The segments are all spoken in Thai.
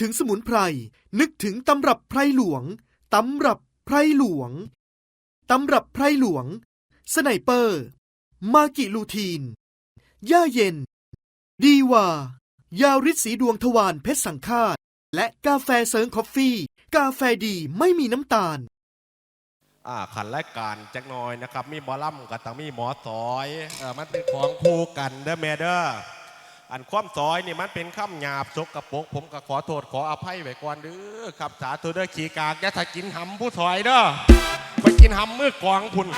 ถึงสมุนไพร นึกถึงตำรับไพรหลวง ตำรับไพรหลวง ตำรับไพรหลวง สไนเปอร์ มากิลูทีน ย่าเย็น ดีวา ยาริดสีดวงทวารเพชรสังฆาต และกาแฟเซิร์งคอฟฟี่ กาแฟดีไม่มีน้ำตาล อ่าขันรายการจักหน่อยนะครับ มีหมอลำกับตังมีหมอสอยเออมันเป็นของคู่กันเด้อแม่เด้อ อันความซอยนี่มันเป็นข้ามหยาบสกกระปก ผมก็ขอโทษขออภัยไว้ก่อนเด้อครับสาธุเด้อขี่กากอย่าถ้ากินหำผู้ซอยเด้อไปกินหำมือกองพุ่น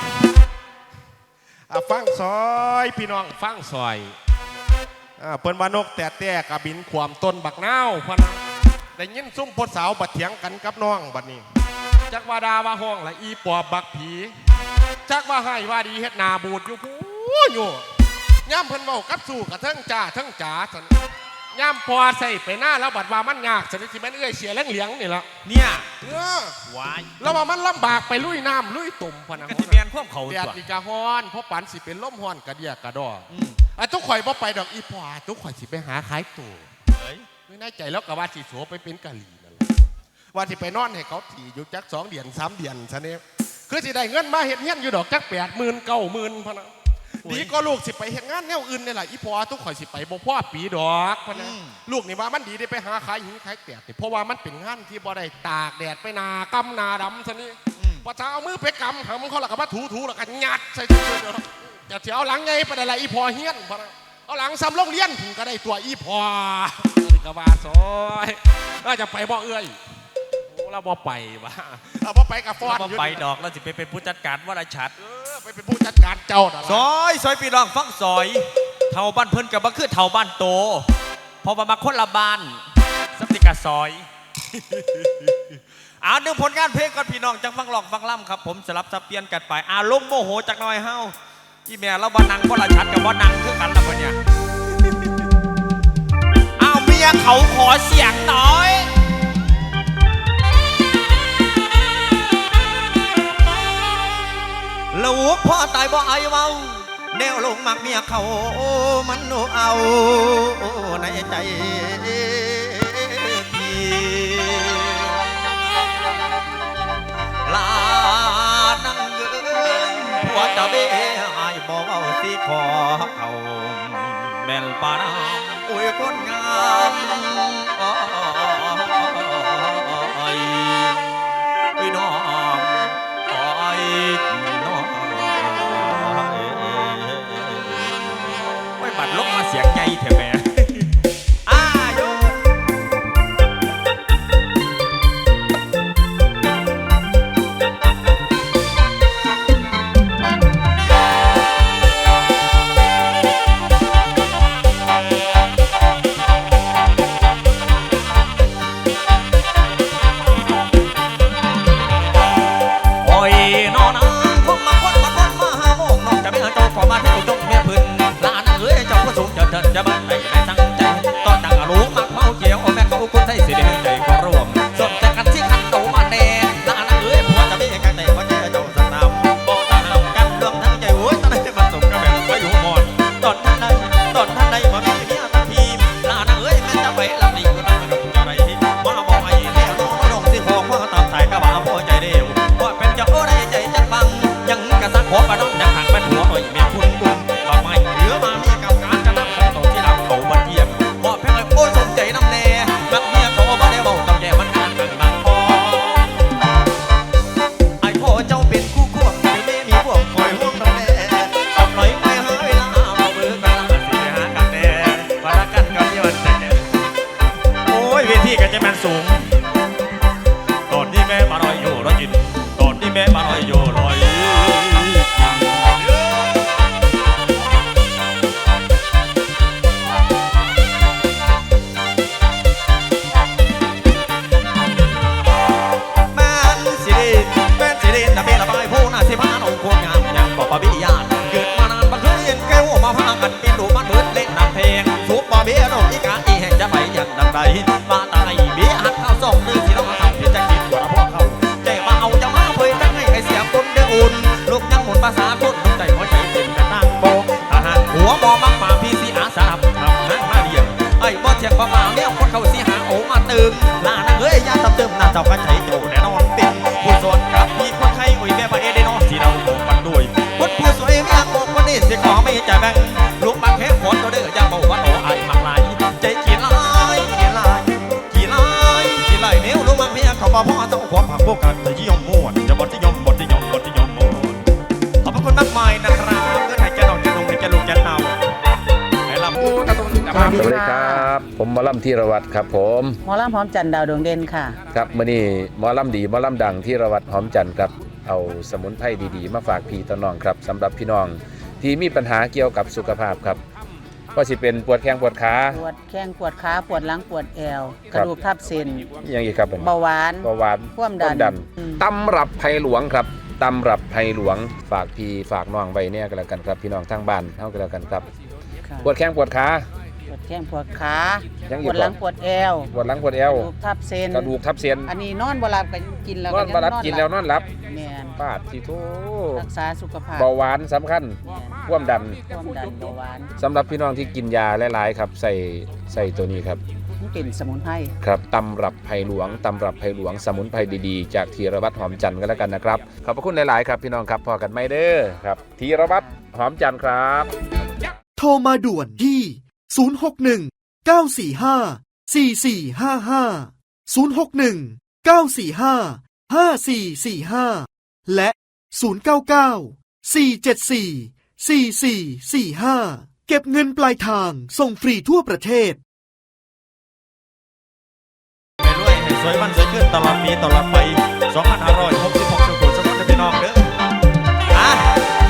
อะฟังซอยพี่น้องฟังซอยอ่าเปิ้นว่านกแต่แต่กระบินขวามต้นบักเนาพะนได้ยินซุ่มพดสาวบัดเถียงกันกับน้องบัดนี้ จักว่าดาว่าห้องละอีปอบบักผี จักว่าให้ว่าดีเฮ็ดนาบูดอยู่พูอยู่ ย่ำเพิ่นเว้ากับสู่กับเทิงจ่าเทิงจ๋าสันย่ำพอใส่ไปหน้าแล้วบัดว่ามันยากสันที่แม่นเอ้อยเสียแรงเหลียงนี่ละเนี่ยเออวายแล้วว่ามันลำบากไปลุยน้ำลุยตุ่มพะนะกติเมียนพวกเขาแดดตัวอีกะฮ้อนเพราะปันสิเป็นล่มฮ้อนกระเดียกระดออืมไอ้ทุกข่อยบ่ไปดอกอีพอทุกข่อยสิไปหาขายตัวเอ้ยไม่แน่ใจแล้วก็ว่าสิโสไปเป็นกะหรี่นั่นแหละว่าสิไปนอนให้เขาถี่อยู่จักสองเดือนสามเดือนซะเนี่ยคือสิได้เงินมาเฮ็ดเฮียนอยู่ดอกจักแปดหมื่นเก้าหมื่นพะนะ ดีก็ลูกสิไปเฮ็ดงานแนวอื่นนี่แหละอีพอทุกข่อยสิไปบ่พ่อปีดอกพะนะลูกนี่ว่ามันดีได้ไปหาขายหินขายแปดนี่เพราะว่ามันเป็นงานที่บ่ได้ตากแดดไปหนากำหนาดำซะนี่พอเช้าเอามือไปกำหำเขาแล้วก็มาถูถูๆแล้วก็ยัดใส่ถุงเดียวจะเสียเอาหลังไงไปได้ละอีพอเฮียนพะนะเอาหลังซ้ำโรงเรียนถึงก็ได้ตัวอีพอนี่ก็ว่าซอยน่าจะไปบ่เอื้อยโอ้ เราบ่ไปวะเราบ่ไปกับฟอนเราอยู่ไปนี่ดอกเราจะไปเป็นผู้จัดการวราชัดเออไปเป็นผู้จัดการเจ้าน่ะซอยซอยพี่น้องฟังซอยเท่าบ้านเพิ่นกับบ่คือเท่าบ้านโตเพอมามาคนละบ้านสัมติกาซอยอ่าหนึ่งผลงานเพลงก่อนพี่น้องจังฟังหลอกฟังล่ำครับ ผมสลับสับเปลี่ยนกันไปอารมณ์โมโหจากหน้อยเฮาอีแม่เราบ่นังวราชัดกับบ่นังคือกันละเพิ่นเนี่ยเอาเมียเขาขอเสียงหน่อย บ่ไอเว้าแนวลงมักเมียเขามันโนเอาในใจพี่ลานังเอ้ยผัวจะเบ้ไอายบ่เว้าสิขอเขาแม่นปานาอุ้ยคนงามอ้อยพี่น้องอ้อ ไหมาตายเบี้ยหักข้าวสองเรื่องสีเราหายเพียงจะกิดกว่าพ่อเขาใจมาเอาจะมาเผยทั้งให้ไอเสียปนเดืออุ่นลูกยังหมุนภาษาคนน้ำใจหัวใจเป็นกระนั่งโบทหารหัวมอมักมาพี่สีอาสาทำนั่งมาเรียงไอ้บ่เชียงปบ่มาเนี่ยคนเขาสีหาโอมาเติมลานั่งเอ้ยยาตับเติมน้าเจ้ากันใจ พวกกันแต่ยิ่งม่วนจะบดที่ยมบดที่ยมบดที่ยมม่วนขอบพระคุณมากมายนะครับเพื่อนให้แกน้องแกนุ่งให้แกลุงแกเนาให้ลำพูตะตุนกับสวัสดีครับ ผมหมอลำธีรวัตรครับ ผมหมอลำพร้อมจันทร์ดาวดวงเด่นค่ะ ครับมื่อนี้หมอลำดีหมอลำดังธีรวัตรหอมจันทร์ครับ เอาสมุนไพรดีๆ มาฝากพี่ต่อน้องครับสำหรับพี่น้องที่มีปัญหาเกี่ยวกับสุขภาพครับ ก็สิเป็นปวดแข้งปวดขาปวดแข้งปวดขาปวดหลังปวดแอวคกรับระดูกทับเส้นอย่างอีกครับผมเบาหวานเบาหวานความดันอืมตำรับไผ่หลวงครับตำรับไผ่หลวงฝากพี่ฝากน้องไว้เนี่ยก็แล้วกันครับพี่น้องทางบ้านเท่ากันแล้วกันครับ ค่ะปวดแข้งปวดขาป วดแข้งปวดขายังอีปกวดหลังบ่ปวดแอวปวดหลังปวดเอวกระดูกทับเส้นกระดูกทับเส้นอันนี้นอนบ่หลับก็กินแล้วนอนยังมารับกินแล้วนอนหลับแม่นปาดที่โทรักษาสุขภาพเบาหวานสำคัญแม่นความดันความดันเบาหวานสำหรับพี่น้องที่กินยาหลายๆครับใส่ใส่ตัวนี้ครับมันเป็นสมุนไพรครับตำรับไผ่หลวงตำรับไผ่หลวงสมุนไพรดีๆ จากธีรวัตรหอมจันทร์กันแล้วกันนะครับ ขอบพระคุณหลายๆครับ พี่น้องครับพอกันไม่เด้อครับธีรวัตรหอมจันทร์ครับ โทรมาด่วนที่ 061 945 4455 061 945 5445 และ 099 474 4445 เก็บเงินปลายทางส่งฟรีทั่วประเทศไปรวยให้สวยมันสวยขึ้นตลอดปีตลอดไป 2566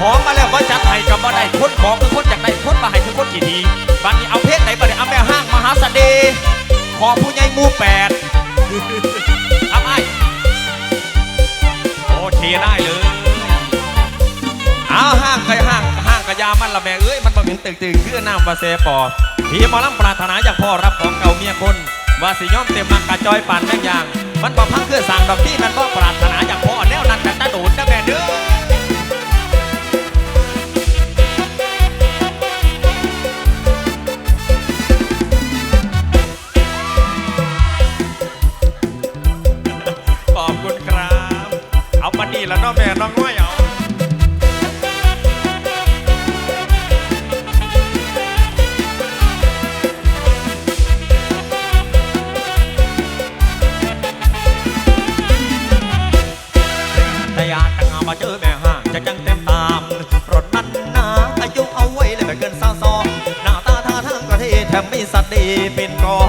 ของมาแล้วก็จัดให้กับบ่ได้คนของคือคนอยากได้คนมาให้คือคนกี่ดีบัดนี้เอาเพชรไหนบัดนี้เอาแม่ห้างมหาเสน่ห์ขอผู้ใหญ่หมู่แปดทำไมโอเคได้เลยเอาห้างก็ห้างห้างกะยามันละแม่เอ้ยมันบ่เหม็นตึกตึกคือน้ำวาเซปอพี่มอลำปรารถนาอยากพ่อรับของเก่าเมียคนว่าสิย่อมเต็มมักกะจอยปานแม่งยาง มันบ่พังคือสั่งดอกที่มันบ่ปรารถนาอยากพ่อแนวนั้นแต่ตาโดดนะแม่เด้อ แม่น้องน้อยเอาแต่อยากจะงามาเจอแม่ห้างจะจังเต็มตามรถมันหนาอายุเอาไว้เลยไม่เกินสาวสองหน้าตาท่าทางก็เท่แถมมีสัตว์ดีเป็นกอ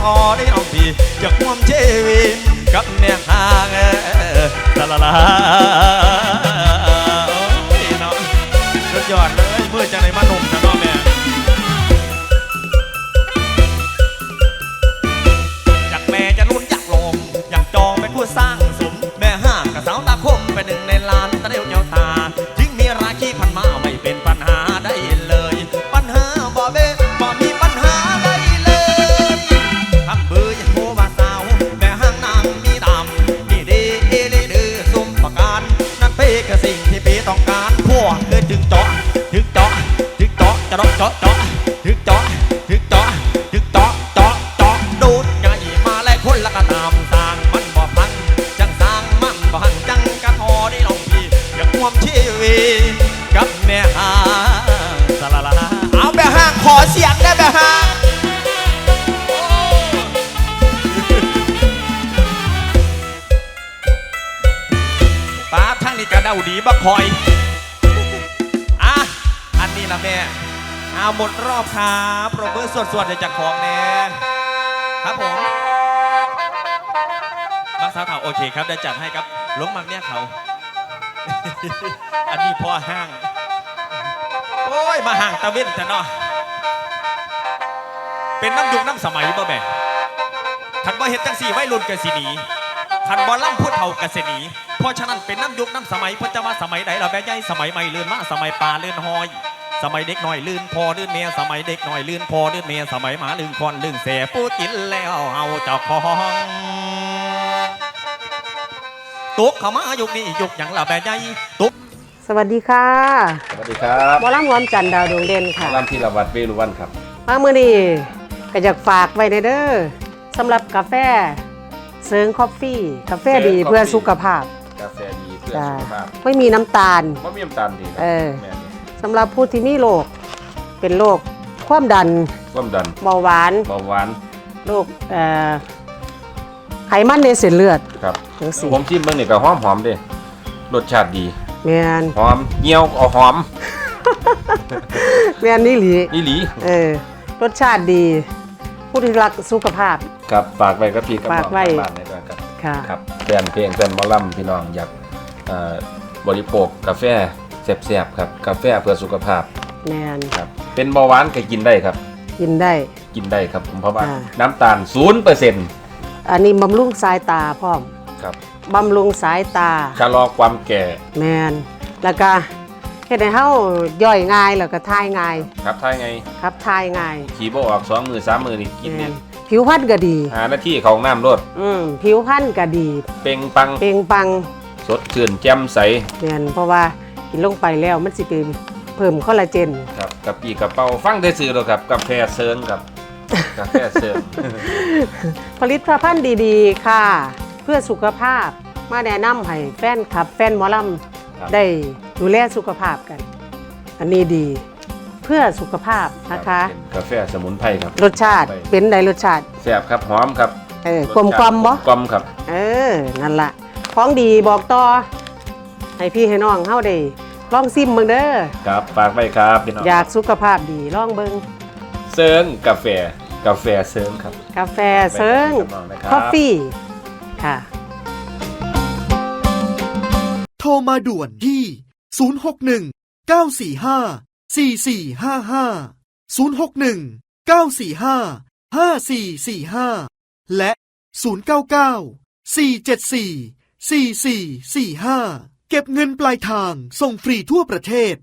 จังจะพอได้น้องพี่จะห่วมชีวิตกับแม่ห่างลาลาลาโอ้ยเนาะสุดยอดเลย นนี้ละแม่เอาหมดรอบครับโปรเบอร์สวดๆจากของแน่ครับผมบักสาวเถาโอเคครับได้จัดให้ครับล้มมักเนี่ยเขา อันนี้พ่อห้าง โอ้ย มาห่างตะเว้นแต่เนาะเป็นน้ำยุคน้ำสมัยบ่แม่ขันบ่เฮ็ดจังสี่ไว้รุ่นกันสิหนีขันบอลล่ำพูดเท่ากระเสนีเพราะฉะนั้นเป็นน้ำยุคน้ำสมัยเพิ่นจะมาสมัยใดเราแม่ใหญ่สมัยใหม่เลื่อนมาสมัยป่าเลื่อนหอย สมัยเด็กหน่อยลื่นพอลื่นเมียสมัยเด็กหน่อยลื่นพอลื่นเมียสมัยหมาลื่นคอนลื่นเสปูกินแล้วเอาเจ้าของตุ๊กเข้ามายุคนี้ยุคอย่างเราแม่ใหญ่ตุ๊กสวัสดีค่ะสวัสดีครับหมอลำหวอมจันทร์ดาวดวงเด่นค่ะลำพีรวัตรเวรุวันครับ มาเมื่อนี้ก็อยากฝากไว้ในเด้อสำหรับกาแฟเซิงคอฟฟี่ กาแฟดีเซิง Coffee เพื่อสุขภาพ กาแฟดีเพื่อจ้าสุขภาพ ไม่มีน้ำตาลมะเมี่ยมตาลดีนะเออแม่นี่ สำหรับผู้ที่มีโรคเป็นโรคความดันความดันเบาหวานเบาหวานโรคเอ่อไขมันในเส้นเลือดครับจังซี่ผมชิมเบิ่งนี่ก็หอมหอมๆเด้รสชาติดีแม่นหอมเงี้ยวเอาหอมแม่นนี่หลีนี่หลีเออรสชาติดี ผู้ที่รักสุขภาพ ครับฝากไว้กับพี่กับน้ฝาอกงไว้ทางบ้านในด้วยครับ ค่ะ ครับแฟนเพลงแฟนหมอลำพี่น้องอยากเอ่อบริโภคกาแฟ แซ่บๆครับกาแฟเพื่อสุขภาพแม่นครับเป็นเบาหวานก็กินได้ครับ กินได้ กินได้ครับผมเพราะว่าอ่า น้ำตาล0%อันนี้บำรุงสายตาพร้อมครับบำรุงสายตา ชะลอความแก่แมนแล้วก็เฮ็ดให้เฮาย่อยง่ายแล้วก็ทายง่ายครับถ้าไงครับทายง่ายขี่บ่ออกสองมือสามมือนี่กินแม่เนี่ยนผิวพรรณก็ดี หาหน้าที่ของน้ำรดอืมผิวพรรณก็ดี เป่งปังเปล่งปลังสดชื่นแจ่มใส แม่นเพราะว่า กินลงไปแล้วมันสิเป็นเพิ่มคอลลาเจนครับกับปีกระเป๋าฟังได้ซื้อแล้วครับกาแฟเซิร์นครับกาแฟเซิร์นผลิตภัณฑ์ดีๆ ค่ะ เพื่อสุขภาพมาแนะนำให้แฟนคลับ แฟนหมอลครับำได้ดูแลสุขภาพกัน อันนี้ดีเพื่อสุขภาพนะคะเป็นกาแฟสมุนไพรครับ รสชาติเป็นไดรสชาติแซ่บครับหอมครับเออกลมกลมๆบ่กลมครับ เออนั่นละของดีบอกต่อ ให้พี่ให้น้องเฮาได้ลองซิมเบิ่งเด้อครับฝากไว้ครับพี่น้องอยากสุขภาพดีลองเบิ่งเซิร์นกาแฟกาแฟเซิร์นครับ กาแฟเซิงไปกับน้องนะครับคอฟฟี่ค่ะ โทรมาด่วนที่ 061 945 4455 061 945 5445 และ 099 474 4445 เก็บเงินปลายทาง ส่งฟรีทั่วประเทศ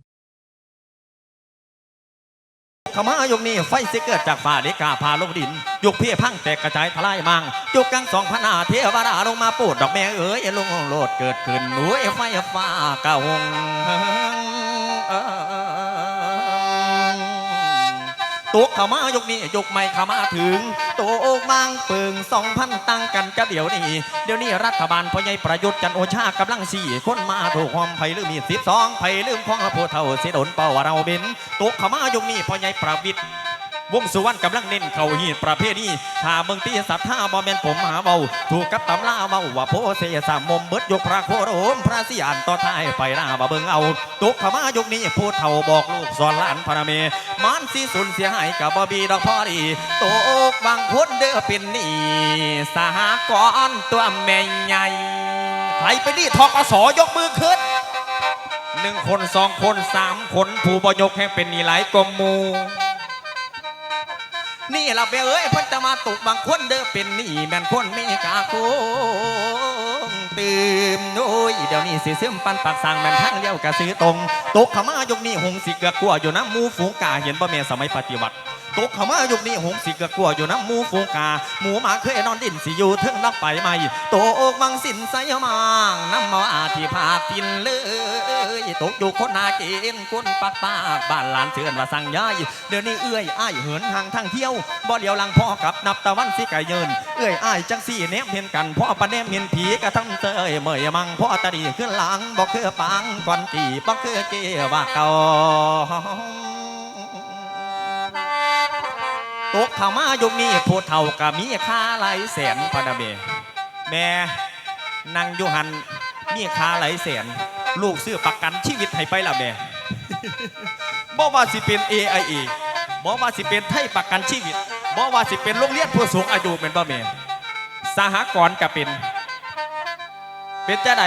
ขมายกนี้ไฟสิเกิดจากฝ่าเดกาพาลงดินยกเพียพังแตกกระจายทลายมังยกกังสองพนาเทวดาลงมาปูดดอกแม่เอ๋ยลงโลดเกิดขึ้นหนุ่ยไฟฟ้ากะ ตกขามายกนี้ยกไม่ขามาถึงโตกมังเปิงสองพันตั้งกันจะเดี๋ยวนี้เดี๋ยวนี้รัฐบาลพ่อใหญ่ประยุทธ์จันโอชากำลังสี่คนมาถูกความไผ่ลืมมีสิบสองไผ่ลืมของผู้เถ้าเสียดนเป่าเราบินตกขามายกนี้พ่อใหญ่ประวิทย์ วงสุวรรณกำลังเน้นเข่าหีดประเภทนี้ถ้าเมืองตีสัตว์ท่าบอแมนผมหาเบาถูกกับตำล่าเบาว่าโพเสยสามมมเบิดยกพระโคโรมพระสิอันต่อท้ายไปหน้าบ่เบิ่งเอาตกขมายกนี้พูดเท่าบอกลูกสอนหลานพระเมมันสิสุนเสียหายกับบบีดอกพอดีตกบางคนเด้อเป็นนี่สหกรณ์ตัวแม่ใหญ่ใครไปนี่ทกสยกมือขึ้นหนึ่งคนสองคนสามคนผู้บยกแห่งเป็นนี่หลายกมู นี่เราไปเอ้ยเพิ่นจะมาตุกบางคนเด้อเป็นนี่แม่นคนไม่กาโกงตื่มโอ้ยเดี๋ยวนี้สิซึมปันปากสั่งแม่นทางเดียวกะซื้อตรงตกข้ามายกนี่หงสิเกือกกลัวอยู่นะมูฝูงกาเห็นบ่แม่สมัยปฏิวัติ ตกเข้ามายุคนี้หงสิกือกลัวอยู่น้ำหมูฟูกาหมูหมาเคยนอนดินสิอยู่เทึงนักไปใหม่โตอกมังสินใสมางน้ำมาอาที่ภาคทินเลยตกอยู่คนนาเกณฑ์คนปักปากบ้านหลานเชือนว่าสั่งย้ายเดี๋ยวนี้เอื้อยอ้ายเหินห่างทางเที่ยวบ่เดียวหลังพ่อกับนับตะวันสิไก่เยินเอื้อยอ้ายจังสี่แนมเห็นกันพ่อปะแนมเห็นผีกระทำเตยเมยมังพ่อตาดีขึ้นหลังบอกคือปังก่อนจีบอกคือเกว่าเก่า ตกเข้ามายุคนี้ผู้เฒ่าก็มีค่าหลายแสนปะนะเมแม่นั่งอยู่หันมีค่าหลายแสน ลูกซื้อประกันชีวิตให้ไปละแม่บ่ว่าสิเป็น AIA บ่ว่าสิเป็นไทยประกันชีวิตบ่ว่าสิเป็นโรงเรียนผู้สูงอายุเป็นบ่แม่สหกรณ์ก็เป็น เป็นจะได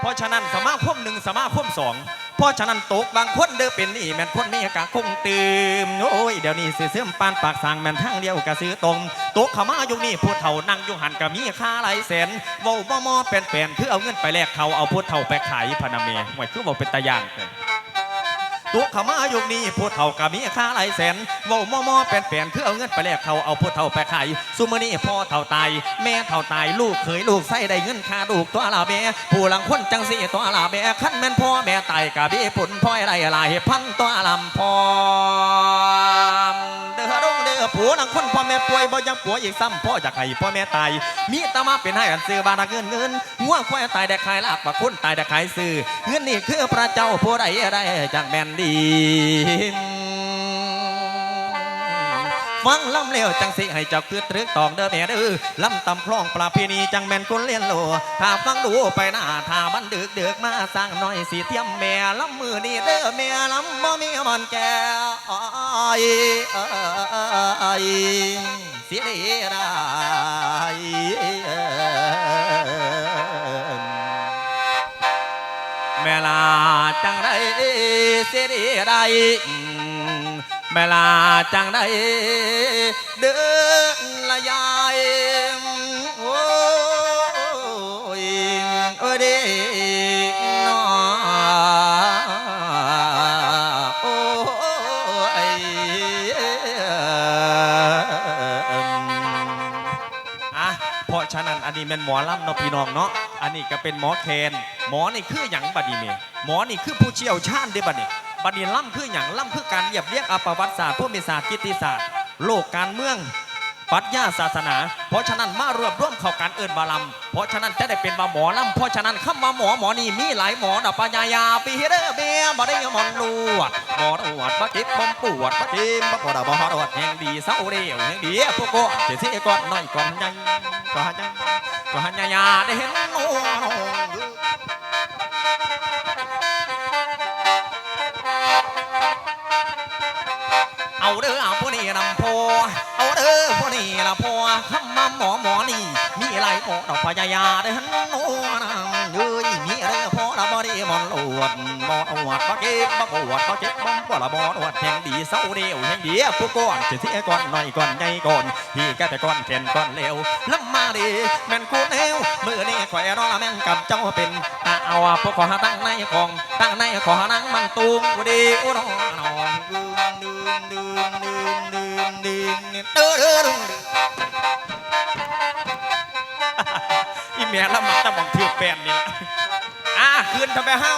เพราะฉะนั้นสมาคมหนึ่งสมาคมสอง เพราะฉะนั้นตกบางคนเด้อเป็นนี่แม่นคนมีกะคงตื่มโอ้ยเดี๋ยวนี้ซื้อเสื่อมปานปากสางแม่นทางเดียวกะซื้อตรงตกเข้ามาอยู่นี่ผู้เฒ่านั่งอยู่หันกะมีค่าหลายแสนเว้าบ่มอเป็นแปลนๆคือเอาเงินไปแลกเขาเอาผู้เฒ่าไปขายพนาเมหวยคือบ่เป็นตะย่านเด้อ ตุกเขามาอยู่นี่ผู้เฒ่าก็มีค่าหลายแสนเว้ามอมอเป็นแปนคือเอาเงินไปแลกเขาเอาผู้เฒ่าไปขายซุมื้อนี้พ่อเฒ่าตายแม่เฒ่าตายลูกเคยลูกใส่ได้เงินค่าลูกตัวลาแม่ผู้หลังคนจังสิตัวลาแม่คันแม่นพ่อแม่ตายกะบีผุนพ่อยไรหลายพันตัวลำพอ อดงเด้อผู้หลังคนพ่อแม่ป่วยบ่ยังผัวยอีกซ้ำพ่ออยากให้พ่อแม่ตาย มีแตามาเป็นให้กันซื้อบานเงินเงินง่วงควายตายแด้ขายลาบว่าคนตายแด้ขายซื้อเงินนี่คือพระเจ้าผู้ใดได้จากแม่นดี ฟังลำเลี้ยวจังสิให้เจ้าคือตรึกตองเด้อแม่เด้อลำตำพร่องปลาพีนีจังแม่นคนเลียนโลถ้าฟังดูไปหน้าถ้ามันดึกเดือกมาสร้างน้อยสีเทียมแม่ลำมือนี่เด้อแม่ลำบ่มีมันแก่อ้ายอายเสียได้แม่ลาจังได้เสียดีได้ อืมแม่ลาจังได้เดินละยายโอ้ยโอ้ดีนอโอ้ยอะเพราะฉะนั้นอันนี้เป็นหมอลำเนาะพี่น้องเนาะอันนี้ก็เป็นหมอแคนหมอนี่คือหยังบัดนี้เมหมอนี่คือผู้เชี่ยวชาญเด้บัดนี้ บัดนี้ล่ำคือหยังล่ำคือการเรียบเรียงอประวัติศาสตร์ผู้มีศาสตร์กิตติศาสตร์ โลกการเมืองปรัชญาศาสนา เพราะฉะนั้นมารวบรวมเข้าการเอิญบาลำเพราะฉะนั้นจะได้เป็นว่าหมอลำเพราะฉะนั้นคำว่าหมอหมอนี่มีหลายหมอดับปัญญายาปีเด้อเบียบ่ได้หมอนลวดหมอตรวจบ่เจ็บบ่ปวดบ่ทิมบ่ปวดบ่ฮอดแห่งดีเศร้าเดียวแห่งดีพวกก็เสียก่อนน้อยก่อนใหญ่ก่อนใหญ่ก่อนใหญ่ยาได้เห็นโน้ นำพอเอาเด้อผู้นี้ละพอคำมาหมอหมอนี่ มีหลายหมอดอกพญายาเด้อหันโนนำเอ้ยมีเด้อพอละบ่ได้มอนลวดหมออวดบ่เก็บบ่ปวดบ่เจ็บบ่ปวดละบ่อวดแห่งดีเศร้าเดียวแห่งดีผู้ก่อนจะเสียก่อนหน่อยก่อนใหญ่ก่อนพี่ก็แต่ก่อนแข็นก่อนเร็วลำมาดีแม่นกูแนวมือนี่แขวรอละแม่นกับเจ้าเป็นตาเอาพวกขอตั้งในของตั้งในขอหนั่งมันตูมกูดีอุดรนองดึงดึง อเด้อดึงอีแม่ละมันตะมองเทือกแปนนี่ละอะคืนทำไปเฮ้า